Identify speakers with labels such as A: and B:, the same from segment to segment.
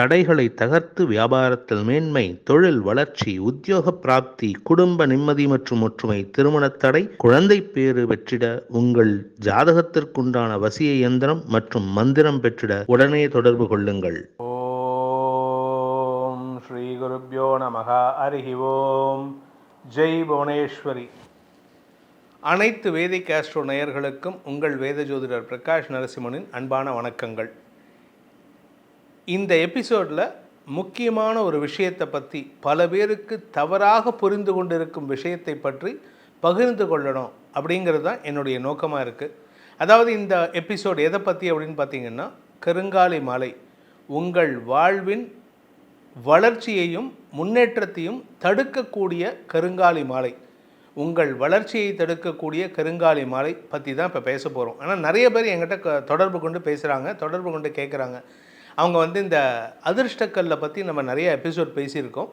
A: தடைகளை தகர்த்து வியாபாரத்தில் மேன்மை தொழில் வளர்ச்சி உத்தியோக பிராப்தி குடும்ப நிம்மதி மற்றும் ஒற்றுமை திருமணத் தடை குழந்தை பேறு பெற்றிட உங்கள் ஜாதகத்திற்குண்டான வசிய இயந்திரம் மற்றும் மந்திரம் பெற்றிட உடனே தொடர்பு கொள்ளுங்கள்.
B: ஓம் ஸ்ரீ குருப்யோ நமகா அருகி ஓம். ஜெய் புவனேஸ்வரி. அனைத்து வேதிக் ஆஸ்ட்ரோ நேயர்களுக்கும் உங்கள் வேத ஜோதிடர் பிரகாஷ் நரசிம்மனின் அன்பான வணக்கங்கள். இந்த எபிசோடில் முக்கியமான ஒரு விஷயத்தை பற்றி பல பேருக்கு தவறாக புரிந்து கொண்டிருக்கும் விஷயத்தை பற்றி பகிர்ந்து கொள்ளணும் அப்படிங்கிறது தான் என்னுடைய நோக்கமாக இருக்குது அதாவது இந்த எபிசோடு எதை பற்றி அப்படின்னு பார்த்தீங்கன்னா கருங்காலி மாலை. உங்கள் வாழ்வின் வளர்ச்சியையும் முன்னேற்றத்தையும் தடுக்கக்கூடிய கருங்காலி மாலை. உங்கள் வளர்ச்சியை தடுக்கக்கூடிய கருங்காலி மாலை பற்றி தான் இப்போ பேச போகிறோம் ஆனால் நிறைய பேர் என்கிட்ட தொடர்பு கொண்டு பேசுகிறாங்க தொடர்பு கொண்டு கேட்குறாங்க அவங்க வந்து இந்த அதிர்ஷ்டக்கல்லை பற்றி நம்ம நிறைய எபிசோட் பேசியிருக்கோம்.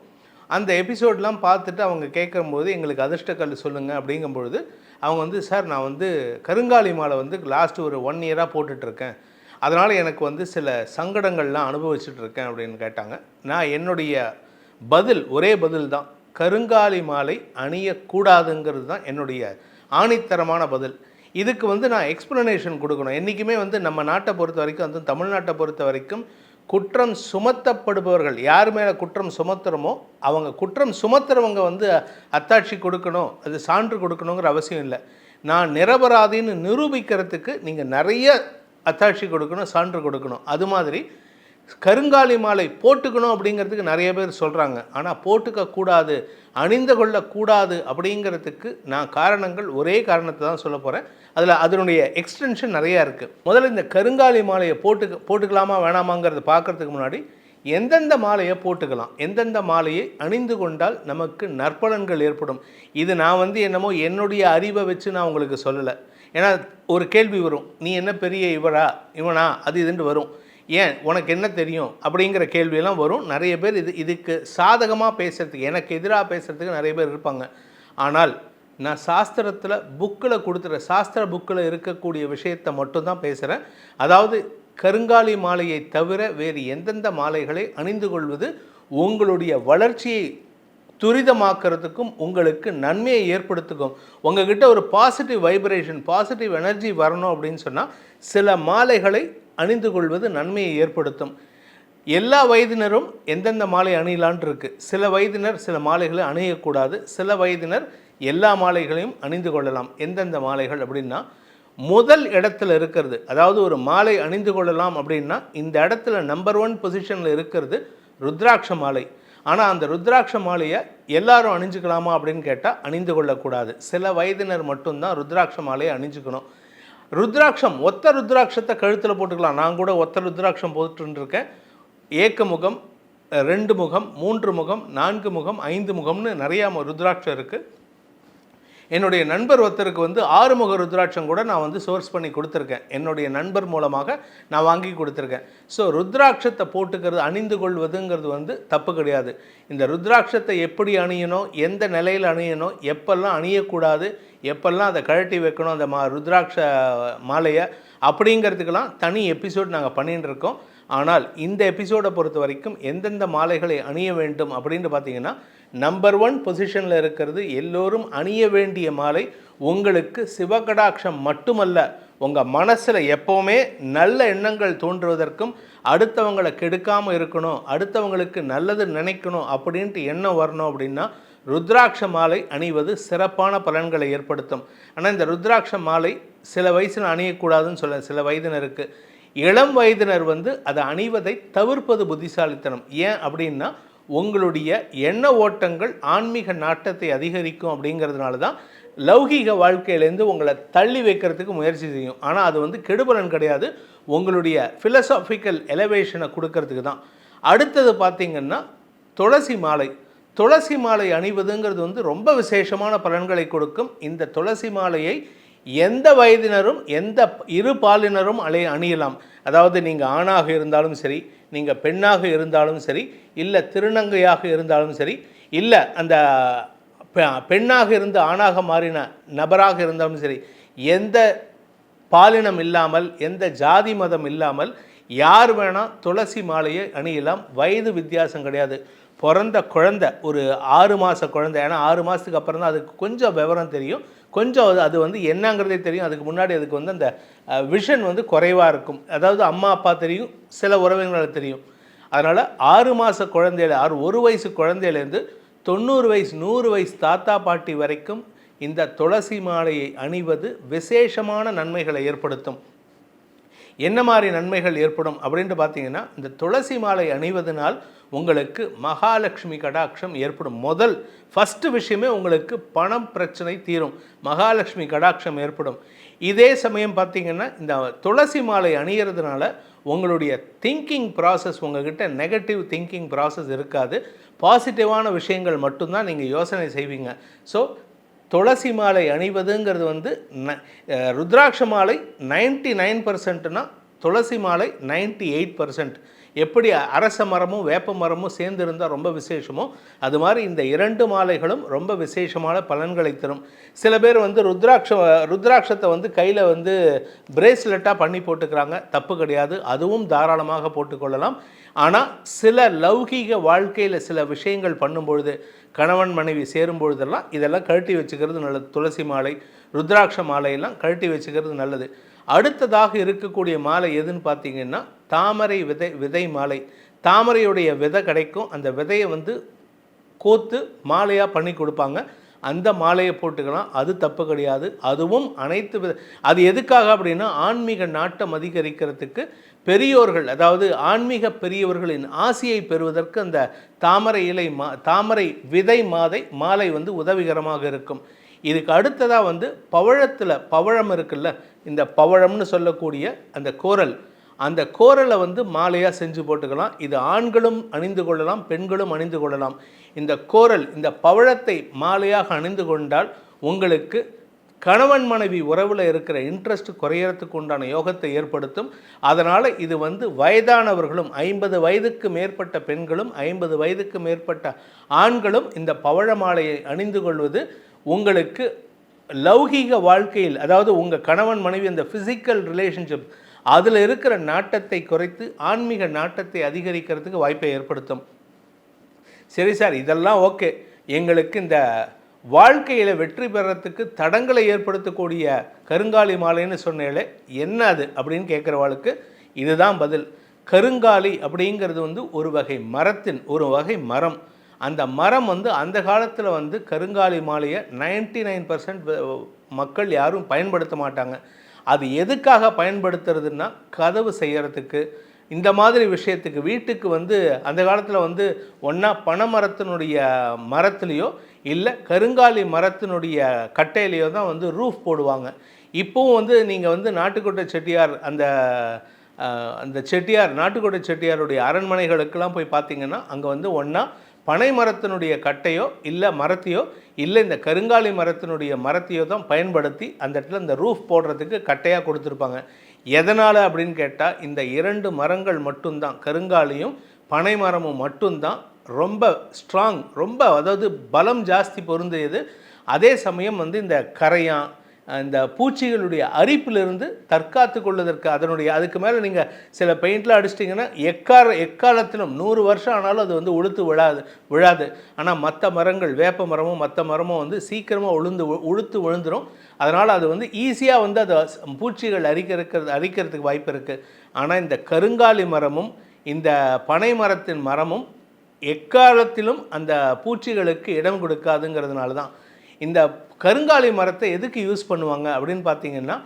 B: அந்த எபிசோட்லாம் பார்த்துட்டு அவங்க கேட்கும்போது எங்களுக்கு அதிர்ஷ்டக்கல் சொல்லுங்கள் அப்படிங்கும்பொழுது அவங்க வந்து சார் நான் வந்து கருங்காலி மாலை வந்து லாஸ்ட் ஒரு ஒன் இயராக போட்டுட்ருக்கேன். அதனால் எனக்கு வந்து சில சங்கடங்கள்லாம் அனுபவிச்சுட்ருக்கேன் அப்படின்னு கேட்டாங்க. நான் என்னுடைய பதில் ஒரே பதில் தான். கருங்காலி மாலை அணியக்கூடாதுங்கிறது தான் என்னுடைய ஆணித்தரமான பதில். இதுக்கு வந்து நான் எக்ஸ்ப்ளனேஷன் கொடுக்கணும். என்றைக்குமே வந்து நம்ம நாட்டை பொறுத்த வரைக்கும் வந்து தமிழ்நாட்டை பொறுத்த வரைக்கும் குற்றம் சுமத்தப்படுபவர்கள் யார் மேலே குற்றம் சுமத்துறமோ அவங்க குற்றம் சுமத்துறவங்க வந்து அத்தாட்சி கொடுக்கணும் அது சான்று கொடுக்கணுங்கிற அவசியம் இல்லை. நான் நிரபராதின்னு நிரூபிக்கிறதுக்கு நீங்கள் நிறைய அத்தாட்சி கொடுக்கணும் சான்று கொடுக்கணும். அது மாதிரி கருங்காலி மாலை போட்டுக்கணும் அப்படிங்கிறதுக்கு நிறைய பேர் சொல்கிறாங்க ஆனால் போட்டுக்க கூடாது அணிந்து கொள்ளக்கூடாது அப்படிங்கிறதுக்கு நான் காரணங்கள் ஒரே காரணத்தை தான் சொல்ல போகிறேன் அதில் அதனுடைய எக்ஸ்டென்ஷன் நிறையா இருக்குது முதல்ல இந்த கருங்காலி மாலையை போட்டுக்க போட்டுக்கலாமா வேணாமாங்கிறத பார்க்கறதுக்கு முன்னாடி எந்தெந்த மாலையை போட்டுக்கலாம்? எந்தெந்த மாலையை அணிந்து கொண்டால் நமக்கு நற்பலன்கள் ஏற்படும்? இது நான் வந்து என்னமோ என்னுடைய அறிவை வச்சு நான் உங்களுக்கு சொல்லலை. ஏன்னா ஒரு கேள்வி வரும். நீ என்ன பெரிய இவரா இவனா? அது இதுன்ட்டு வரும். ஏன் உனக்கு என்ன தெரியும் அப்படிங்கிற கேள்வியெல்லாம் வரும். நிறைய பேர் இது இதுக்கு சாதகமாக பேசுகிறதுக்கு எனக்கு எதிராக பேசுகிறதுக்கு நிறைய பேர் இருப்பாங்க. ஆனால் நான் சாஸ்திரத்தில் புக்கில் கொடுத்துற சாஸ்திர புக்கில் இருக்கக்கூடிய விஷயத்தை மட்டும்தான் பேசுகிறேன் அதாவது கருங்காலி மாலையை தவிர வேறு எந்தெந்த மாலைகளை அணிந்து கொள்வது உங்களுடைய வளர்ச்சியை துரிதமாக்கிறதுக்கும் உங்களுக்கு நன்மையை ஏற்படுத்துக்கும். உங்ககிட்ட ஒரு பாசிட்டிவ் வைப்ரேஷன் பாசிட்டிவ் எனர்ஜி வரணும் அப்படின்னு சொன்னால் சில மாலைகளை அணிந்து கொள்வது நன்மையை ஏற்படுத்தும். எல்லா வயதினரும் எந்தெந்த மாலை அணியலான் இருக்கு சில வயதினர் சில மாலைகளை அணியக்கூடாது. சில வயதினர் எல்லா மாலைகளையும் அணிந்து கொள்ளலாம். எந்தெந்த மாலைகள் அப்படின்னா முதல் இடத்துல இருக்கிறது. அதாவது ஒரு மாலை அணிந்து கொள்ளலாம் அப்படின்னா இந்த இடத்துல நம்பர் ஒன் பொசிஷனில் இருக்கிறது ருத்ராட்ச மாலை. ஆனால் அந்த ருத்ராட்ச மாலையை எல்லாரும் அணிஞ்சுக்கலாமா அப்படின்னு கேட்டால் அணிந்து கொள்ளக்கூடாது. சில வயதினர் மட்டும்தான் ருத்ராட்ச மாலையை அணிஞ்சுக்கணும். ருத்ராட்சம் ஒத்த ருத்ராட்சத்தை கழுத்தில் போட்டுக்கலாம். நான் கூட ஒத்த ருத்ராட்சம் போட்டுட்டு இருக்கேன் ஏக்க முகம் ரெண்டு முகம் மூன்று முகம் நான்கு முகம் ஐந்து முகம்னு நிறையா ருத்ராட்சம் இருக்குது என்னுடைய நண்பர் ஒருத்தருக்கு வந்து ஆறுமுக ருத்ராட்சம் கூட நான் வந்து சோர்ஸ் பண்ணி கொடுத்துருக்கேன். என்னுடைய நண்பர் மூலமாக நான் வாங்கி கொடுத்துருக்கேன். ஸோ ருத்ராட்சத்தை போட்டுக்கிறது அணிந்து கொள்வதுங்கிறது வந்து தப்பு கிடையாது. இந்த ருத்ராட்சத்தை எப்படி அணியணும் எந்த நிலையில் அணியணும் எப்பெல்லாம் அணியக்கூடாது எப்பெல்லாம் அதை கழட்டி வைக்கணும் அந்த மா ருத்ராட்ச மாலையை அப்படிங்கிறதுக்கெல்லாம் தனி எபிசோட் நாங்கள் பண்ணிகிட்டு இருக்கோம். ஆனால் இந்த எபிசோடை பொறுத்த வரைக்கும் எந்தெந்த மாலைகளை அணிய வேண்டும் அப்படின்னு பார்த்தீங்கன்னா நம்பர் ஒன் பொசிஷனில் இருக்கிறது எல்லோரும் அணிய வேண்டிய மாலை. உங்களுக்கு சிவகடாட்சம் மட்டுமல்ல உங்கள் மனசில் எப்போவுமே நல்ல எண்ணங்கள் தோன்றுவதற்கும் அடுத்தவங்களை கெடுக்காமல் இருக்கணும் அடுத்தவங்களுக்கு நல்லது நினைக்கணும் அப்படின்ட்டு எண்ணம் வரணும் அப்படின்னா ருத்ராட்ச மாலை அணிவது சிறப்பான பலன்களை ஏற்படுத்தும். ஆனால் இந்த ருத்ராட்ச மாலை சில வயசில் அணியக்கூடாதுன்னு சொல்ல சில வயதினருக்கு. இளம் வயதினர் வந்து அதை அணிவதை தவிர்ப்பது புத்திசாலித்தனம். ஏன் அப்படின்னா உங்களுடைய எண்ண ஓட்டங்கள் ஆன்மீக நாட்டத்தை அதிகரிக்கும் அப்படிங்கிறதுனால தான் லௌகீக வாழ்க்கையிலேருந்து உங்களை தள்ளி வைக்கிறதுக்கு முயற்சி செய்யும். ஆனால் அது வந்து கெடுபலன் கிடையாது. உங்களுடைய ஃபிலசாஃபிக்கல் எலவேஷனை கொடுக்கறதுக்கு தான். அடுத்தது பார்த்திங்கன்னா துளசி மாலை. துளசி மாலை அணிவதுங்கிறது வந்து ரொம்ப விசேஷமான பலன்களை கொடுக்கும். இந்த துளசி மாலையை எந்த வயதினரும் எந்த இரு பாலினரும் அலை அணியலாம். அதாவது நீங்கள் ஆணாக இருந்தாலும் சரி நீங்கள் பெண்ணாக இருந்தாலும் சரி இல்லை திருநங்கையாக இருந்தாலும் சரி இல்லை அந்த பெ- பெண்ணாக இருந்து ஆணாக மாறின நபராக இருந்தாலும் சரி எந்த பாலினம் இல்லாமல் எந்த ஜாதி மதம் இல்லாமல் யார் வேணால் துளசி மாலையை அணியலாம். வயது வித்தியாசம் கிடையாது. பிறந்த குழந்தை ஒரு ஆறு மாத குழந்தை. ஏன்னா ஆறு மாதத்துக்கு அப்புறம் தான் அதுக்கு கொஞ்சம் விவரம் தெரியும். கொஞ்சம் அது வந்து என்னங்கிறதே தெரியும். அதுக்கு முன்னாடி அதுக்கு வந்து அந்த விஷன் வந்து குறைவாக இருக்கும். அதாவது அம்மா அப்பா தெரியும் சில உறவினர்கள் தெரியும். அதனால் ஆறு மாத குழந்தையில ஆறு ஒரு வயசு குழந்தையிலேருந்து தொண்ணூறு வயசு நூறு வயசு தாத்தா பாட்டி வரைக்கும் இந்த துளசி மாலையை அணிவது விசேஷமான நன்மைகளை ஏற்படுத்தும். என்ன மாதிரி நன்மைகள் ஏற்படும் அப்படின்ட்டு பார்த்தீங்கன்னா இந்த துளசி மாலை அணிவதனால் உங்களுக்கு மகாலட்சுமி கடாட்சம் ஏற்படும். முதல் ஃபஸ்ட்டு விஷயமே உங்களுக்கு பணம் பிரச்சனை தீரும். மகாலட்சுமி கடாட்சம் ஏற்படும். இதே சமயம் பார்த்தீங்கன்னா இந்த துளசி மாலை அணியறதுனால உங்களுடைய திங்கிங் ப்ராசஸ் உங்கள்கிட்ட நெகட்டிவ் திங்கிங் ப்ராசஸ் இருக்காது. பாசிட்டிவான விஷயங்கள் மட்டும்தான் நீங்கள் யோசனை செய்வீங்க. ஸோ துளசி மாலை அணிவதுங்கிறது வந்து ந- ருத்ராட்ச மாலை நைன்ட்டி நைன் பர்சன்ட்னா துளசி மாலை நைன்ட்டி எயிட் பர்சன்ட் எப்படி அரச மரமும் வேப்ப மரமும் சேர்ந்து இருந்தால் ரொம்ப விசேஷமோ அது மாதிரி இந்த இரண்டு மாலைகளும் ரொம்ப விசேஷமான பலன்களை தரும். சில பேர் வந்து ருத்ராட்ச ருத்ராட்சத்தை வந்து கையில் வந்து பிரேஸ்லெட்டாக பண்ணி போட்டுக்கிறாங்க. தப்பு கிடையாது. அதுவும் தாராளமாக போட்டுக்கொள்ளலாம். ஆனால் சில லௌகீக வாழ்க்கையில் சில விஷயங்கள் பண்ணும்பொழுது கணவன் மனைவி சேரும் பொழுதெல்லாம் இதெல்லாம் கழட்டி வச்சுக்கிறது நல்லது. துளசி மாலை ருத்ராட்ச மாலையெல்லாம் கழட்டி வச்சுக்கிறது நல்லது. அடுத்ததாக இருக்கக்கூடிய மாலை எதுன்னு பார்த்தீங்கன்னா தாமரை விதை விதை மாலை. தாமரையுடைய விதை கிடைக்கும். அந்த விதையை வந்து கோத்து மாலையாக பண்ணி கொடுப்பாங்க. அந்த மாலையை போட்டுக்கலாம். அது தப்பு கிடையாது. அதுவும் அனைத்து வித அது எதுக்காக அப்படின்னா ஆன்மீக நாட்டம் அதிகரிக்கிறதுக்கு பெரியோர்கள் அதாவது ஆன்மீக பெரியவர்களின் ஆசியை பெறுவதற்கு அந்த தாமரை இலை மா தாமரை விதை மாதை மாலை வந்து உதவிகரமாக இருக்கும். இதுக்கு அடுத்ததாக வந்து பவழத்தில் பவழம் இருக்குல்ல இந்த பவழம்னு சொல்லக்கூடிய அந்த கோரல். அந்த கோரலை வந்து மாலையாக செஞ்சு போட்டுக்கலாம். இது ஆண்களும் அணிந்து கொள்ளலாம் பெண்களும் அணிந்து கொள்ளலாம். இந்த கோரல் இந்த பவழத்தை மாலையாக அணிந்து கொண்டால் உங்களுக்கு கணவன் மனைவி உறவில் இருக்கிற இன்ட்ரெஸ்ட் குறையறதுக்கு உண்டான யோகத்தை ஏற்படுத்தும். அதனால் இது வந்து வயதானவர்களும் ஐம்பது வயதுக்கு மேற்பட்ட பெண்களும் ஐம்பது வயதுக்கு மேற்பட்ட ஆண்களும் இந்த பவழ மாலையை அணிந்து கொள்வது உங்களுக்கு லௌகீக வாழ்க்கையில் அதாவது உங்கள் கணவன் மனைவி அந்த ஃபிசிக்கல் ரிலேஷன்ஷிப் அதில் இருக்கிற நாட்டத்தை குறைத்து ஆன்மீக நாட்டத்தை அதிகரிக்கிறதுக்கு வாய்ப்பை ஏற்படுத்தும். சரி சார் இதெல்லாம் ஓகே. எங்களுக்கு இந்த வாழ்க்கையில் வெற்றி பெறத்துக்கு தடங்களை ஏற்படுத்தக்கூடிய கருங்காலி மாலைன்னு சொன்னேலே என்ன அது அப்படின்னு கேட்குறவாளுக்கு இதுதான் பதில். கருங்காலி அப்படிங்கிறது வந்து ஒரு வகை மரத்தின் ஒரு வகை மரம். அந்த மரம் வந்து அந்த காலத்தில் வந்து கருங்காலி மாலையை நைன்டி நைன் பர்சன்ட் மக்கள் யாரும் பயன்படுத்த மாட்டாங்க. அது எதுக்காக பயன்படுத்துறதுன்னா கதவு செய்யறதுக்கு. இந்த மாதிரி விஷயத்துக்கு வீட்டுக்கு வந்து அந்த காலத்தில் வந்து ஒன்றா பனைமரத்தினுடைய மரத்துலேயோ இல்லை கருங்காலி மரத்தினுடைய கட்டையிலையோ தான் வந்து ரூஃப் போடுவாங்க. இப்போவும் வந்து நீங்கள் வந்து நாட்டுக்கோட்டை செட்டியார் அந்த அந்த செட்டியார் நாட்டுக்கோட்டை செட்டியாருடைய அரண்மனைகளுக்கெல்லாம் போய் பார்த்தீங்கன்னா அங்கே வந்து ஒன்றா பனை மரத்தினுடைய கட்டையோ இல்லை மரத்தையோ இல்லை இந்த கருங்காலி மரத்தினுடைய மரத்தையோ தான் பயன்படுத்தி அந்த இடத்துல இந்த ரூஃப் போடுறதுக்கு கட்டையாக கொடுத்துருப்பாங்க. எதனால் அப்படின்னு கேட்டால் இந்த இரண்டு மரங்கள் மட்டும்தான் கருங்காலியும் பனை மரமும் மட்டும்தான் ரொம்ப ஸ்ட்ராங் ரொம்ப அதாவது பலம் ஜாஸ்தி பொருந்தியது. அதே சமயம் வந்து இந்த கரையான் அந்த பூச்சிகளுடைய அரிப்பிலிருந்து தற்காத்து கொள்வதற்கு அதனுடைய அதுக்கு மேலே நீங்கள் சில பெயிண்ட்லாம் அடிச்சிட்டிங்கன்னா எக்கார எக்காலத்திலும் நூறு வருஷம் ஆனாலும் அது வந்து உளுத்து விழாது விழாது. ஆனால் மற்ற மரங்கள் வேப்ப மரமும் மற்ற மரமும் வந்து சீக்கிரமாக உளுந்து உளுத்து விழுந்துடும் அதனால் அது வந்து ஈஸியாக வந்து அதை பூச்சிகள் அரிக்கிறது அரிக்கிறதுக்கு வாய்ப்பு இருக்குது ஆனால் இந்த கருங்காலி மரமும் இந்த பனை மரத்தின் மரமும் எக்காலத்திலும் அந்த பூச்சிகளுக்கு இடம் கொடுக்காதுங்கிறதுனால தான். இந்த கருங்காலி மரத்தை எதுக்கு யூஸ் பண்ணுவாங்க அப்படின்னு பார்த்தீங்கன்னா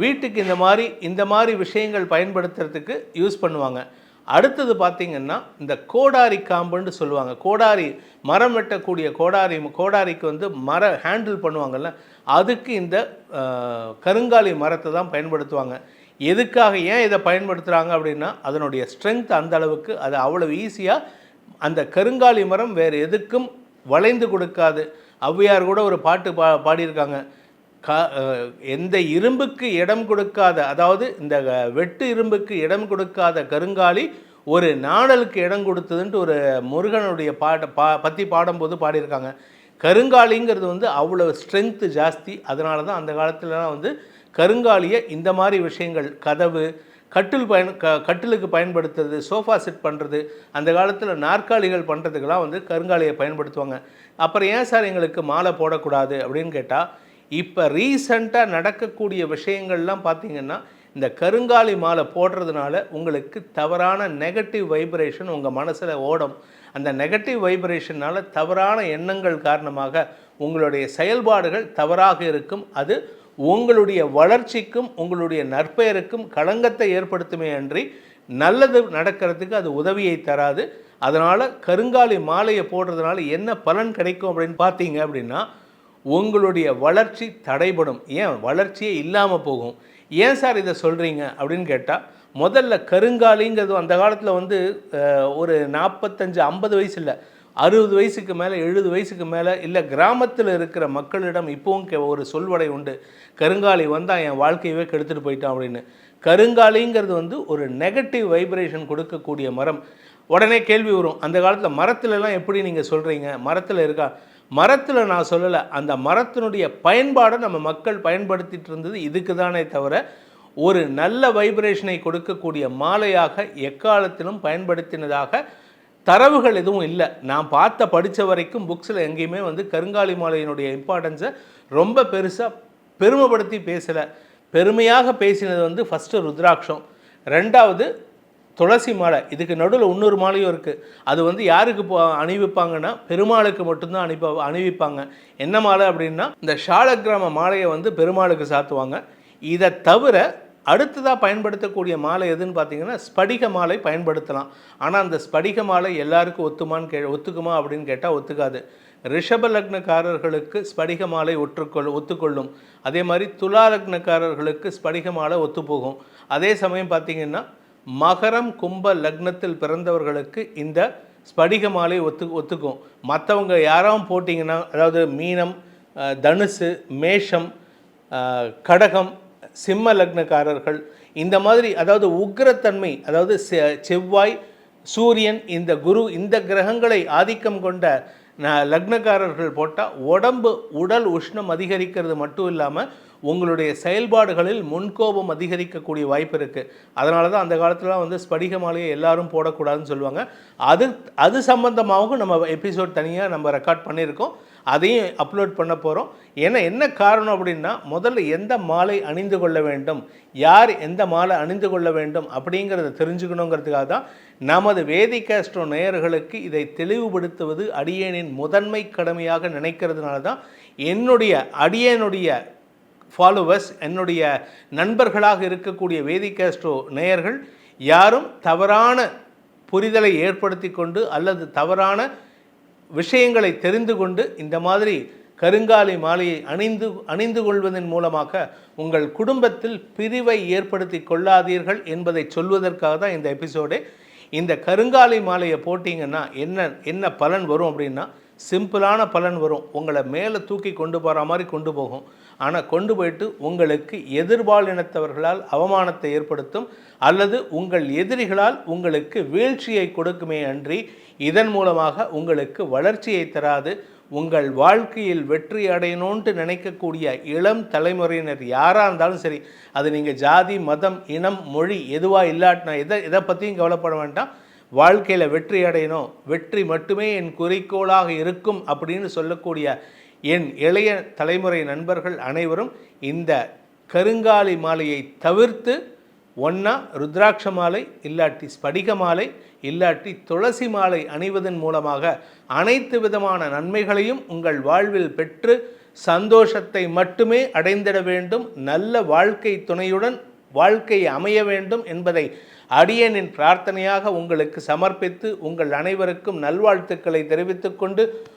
B: வீட்டுக்கு இந்த மாதிரி இந்த மாதிரி விஷயங்கள் பயன்படுத்துறதுக்கு யூஸ் பண்ணுவாங்க. அடுத்தது பார்த்திங்கன்னா இந்த கோடாரி காம்புன்னு சொல்லுவாங்க. கோடாரி மரம் வெட்டக்கூடிய கோடாரி கோடாரிக்கு வந்து மர ஹேண்டில் பண்ணுவாங்கள்ல அதுக்கு இந்த கருங்காலி மரத்தை தான் பயன்படுத்துவாங்க. எதுக்காக ஏன் இதை பயன்படுத்துகிறாங்க அப்படின்னா அதனுடைய ஸ்ட்ரென்த் அந்த அளவுக்கு அது அவ்வளவு ஈஸியாக அந்த கருங்காலி மரம் வேறு எதுக்கும் வளைந்து கொடுக்காது. ஔவையார் கூட ஒரு பாட்டு பா பாடியிருக்காங்க. க எந்த இரும்புக்கு இடம் கொடுக்காத அதாவது இந்த வெட்டு இரும்புக்கு இடம் கொடுக்காத கருங்காலி ஒரு நாடலுக்கு இடம் கொடுத்ததுன்ட்டு ஒரு முருகனுடைய பாட்ட பா பற்றி பாடும்போது பாடியிருக்காங்க. கருங்காலிங்கிறது வந்து அவ்வளோ ஸ்ட்ரென்த்து ஜாஸ்தி. அதனால தான் அந்த காலத்துலலாம் வந்து கருங்காலியை இந்த மாதிரி விஷயங்கள் கதவு கட்டில் பயன் க கட்டிலுக்கு பயன்படுத்துறது சோஃபா செட் பண்ணுறது அந்த காலத்தில் நாற்காலிகள் பண்ணுறதுக்கெல்லாம் வந்து கருங்காலியை பயன்படுத்துவாங்க. அப்புறம் ஏன் சார் எங்களுக்கு மாலை போடக்கூடாது அப்படின்னு கேட்டால் இப்போ ரீசண்டாக நடக்கக்கூடிய விஷயங்கள்லாம் பார்த்தீங்கன்னா இந்த கருங்காலி மாலை போடுறதுனால உங்களுக்கு தவறான நெகட்டிவ் வைப்ரேஷன் உங்கள் மனசில் ஓடும். அந்த நெகட்டிவ் வைப்ரேஷனால் தவறான எண்ணங்கள் காரணமாக உங்களுடைய செயல்பாடுகள் தவறாக இருக்கும். அது உங்களுடைய வளர்ச்சிக்கும் உங்களுடைய நற்பெயருக்கும் களங்கத்தை ஏற்படுத்துமே அன்றி நல்லது நடக்கிறதுக்கு அது உதவியை தராது. அதனால் கருங்காலி மாலையை போடுறதுனால என்ன பலன் கிடைக்கும் அப்படின்னு பார்த்தீங்க அப்படின்னா உங்களுடைய வளர்ச்சி தடைபடும். ஏன்? வளர்ச்சியே இல்லாமல் போகும். ஏன் சார் இதை சொல்கிறீங்க அப்படின்னு கேட்டால் முதல்ல கருங்காலிங்கிறது அந்த காலத்தில் வந்து ஒரு நாற்பத்தஞ்சு ஐம்பது வயசு இல்லை. அறுபது வயசுக்கு மேலே எழுபது வயசுக்கு மேலே இல்லை கிராமத்தில் இருக்கிற மக்களிடம் இப்போவும் ஒரு சொல்வடை உண்டு. கருங்காலி வந்தால் என் வாழ்க்கையவே கெடுத்துட்டு போயிட்டான் அப்படின்னு. கருங்காலிங்கிறது வந்து ஒரு நெகட்டிவ் வைப்ரேஷன் கொடுக்கக்கூடிய மரம். உடனே கேள்வி வரும் அந்த காலத்தில் மரத்துலலாம் எப்படி நீங்கள் சொல்கிறீங்க மரத்தில் இருக்கா? மரத்தில் நான் சொல்லலை அந்த மரத்தினுடைய பயன்பாடை நம்ம மக்கள் பயன்படுத்திட்டு இருந்தது இதுக்கு தானே தவிர ஒரு நல்ல வைப்ரேஷனை கொடுக்கக்கூடிய மாலையாக எக்காலத்திலும் பயன்படுத்தினதாக தரவுகள் எதுவும் இல்லை. நான் பார்த்த படித்த வரைக்கும் புக்ஸில் எங்கேயுமே வந்து கருங்காலி மாலையினுடைய இம்பார்ட்டன்ஸை ரொம்ப பெருசாக பெருமைப்படுத்தி பேசலை. பெருமையாக பேசினது வந்து ஃபஸ்ட்டு ருத்ராட்சம். ரெண்டாவது துளசி மாலை. இதுக்கு நடுவில் இன்னொரு மாலையும் இருக்குது அது வந்து யாருக்கு போ அணிவிப்பாங்கன்னா பெருமாளுக்கு மட்டும்தான் அணிப்ப அணிவிப்பாங்க. என்ன மாலை அப்படின்னா இந்த ஷாலக்கிராம மாலையை வந்து பெருமாளுக்கு சாத்துவாங்க. இதை தவிர அடுத்ததாக பயன்படுத்தக்கூடிய மாலை எதுன்னு பார்த்தீங்கன்னா ஸ்படிக மாலை பயன்படுத்தலாம். ஆனால் அந்த ஸ்படிக மாலை எல்லாருக்கும் ஒத்துமான்னு கே ஒத்துக்குமா அப்படின்னு கேட்டால் ஒத்துக்காது. ரிஷப லக்னக்காரர்களுக்கு ஸ்படிக மாலை ஒற்றுக்கொள் ஒத்துக்கொள்ளும். அதே மாதிரி துலா லக்னக்காரர்களுக்கு ஸ்படிக மாலை ஒத்துப்போகும். அதே சமயம் பார்த்தீங்கன்னா மகரம் கும்ப லக்னத்தில் பிறந்தவர்களுக்கு இந்த ஸ்படிக மாலை ஒத்து ஒத்துக்கும். மற்றவங்க யாராவும் போட்டிங்கன்னா அதாவது மீனம் தனுசு மேஷம் கடகம் சிம்ம லக்னக்காரர்கள். இந்த மாதிரி அதாவது உக்கிரத்தன்மை அதாவது செ- செவ்வாய் சூரியன் இந்த குரு இந்த கிரகங்களை ஆதிக்கம் கொண்ட ந- லக்னக்காரர்கள் போட்டால் உடம்பு உடல் உஷ்ணம் அதிகரிக்கிறது மட்டும் இல்லாமல் உங்களுடைய செயல்பாடுகளில் முன்கோபம் அதிகரிக்கக்கூடிய வாய்ப்பு இருக்குது அதனால தான் அந்த காலத்துலலாம் வந்து ஸ்படிக மாலையை எல்லாரும் போடக்கூடாதுன்னு சொல்லுவாங்க. அது அது சம்பந்தமாகவும் நம்ம எபிசோட் தனியாக நம்ம ரெக்கார்ட் பண்ணியிருக்கோம். அதையும் அப்லோட் பண்ண போகிறோம் ஏன்னா என்ன காரணம் அப்படின்னா முதல்ல எந்த மாலை அணிந்து கொள்ள வேண்டும் யார் எந்த மாலை அணிந்து கொள்ள வேண்டும் அப்படிங்கிறத தெரிஞ்சுக்கணுங்கிறதுக்காக தான் நமது வேதிகாஸ்ட்ரோ நேயர்களுக்கு இதை தெளிவுபடுத்துவது அடியேனின் முதன்மை கடமையாக நினைக்கிறதுனால தான் என்னுடைய அடியேனுடைய ஃபாலோவர்ஸ் என்னுடைய நண்பர்களாக இருக்கக்கூடிய வேதிகாஸ்ட்ரோ நேயர்கள் யாரும் தவறான புரிதலை ஏற்படுத்தி கொண்டு அல்லது தவறான விஷயங்களை தெரிந்து கொண்டு இந்த மாதிரி கருங்காலி மாலையை அணிந்து அணிந்து கொள்வதன் மூலமாக உங்கள் குடும்பத்தில் பிரிவை ஏற்படுத்தி கொள்ளாதீர்கள் என்பதை சொல்வதற்காக தான் இந்த எபிசோடே இந்த கருங்காலி மாலையை போட்டிங்கன்னா என்ன என்ன பலன் வரும் அப்படின்னா சிம்பிளான பலன் வரும். உங்களை மேலே தூக்கி கொண்டு போகிற மாதிரி கொண்டு போகும். ஆனால் கொண்டு போயிட்டு உங்களுக்கு எதிர்பாலினத்தவர்களால் அவமானத்தை ஏற்படுத்தும் அல்லது உங்கள் எதிரிகளால் உங்களுக்கு வீழ்ச்சியை கொடுக்குமே அன்றி இதன் மூலமாக உங்களுக்கு வளர்ச்சியை தராது. உங்கள் வாழ்க்கையில் வெற்றி அடையணும்ன்ட்டு நினைக்கக்கூடிய இளம் தலைமுறையினர் யாராக இருந்தாலும் சரி அது நீங்கள் ஜாதி மதம் இனம் மொழி எதுவாக இல்லாட்டினா எதை எதை பற்றியும் கவலைப்பட வேண்டாம். வாழ்க்கையில் வெற்றி அடையணும். வெற்றி மட்டுமே என் குறிக்கோளாக இருக்கும் அப்படின்னு சொல்லக்கூடிய என் இளைய தலைமுறை நண்பர்கள் அனைவரும் இந்த கருங்காலி மாலையை தவிர்த்து ஒன்றா ருத்ராட்ச மாலை இல்லாட்டி ஸ்படிக மாலை இல்லாட்டி துளசி மாலை அணிவதன் மூலமாக அனைத்து விதமான நன்மைகளையும் உங்கள் வாழ்வில் பெற்று சந்தோஷத்தை மட்டுமே அடைந்திட வேண்டும். நல்ல வாழ்க்கை துணையுடன் வாழ்க்கை அமைய வேண்டும் என்பதை அடியனின் பிரார்த்தனையாக உங்களுக்கு சமர்ப்பித்து உங்கள் அனைவருக்கும் நல்வாழ்த்துக்களை தெரிவித்துக்கொண்டு கொண்டு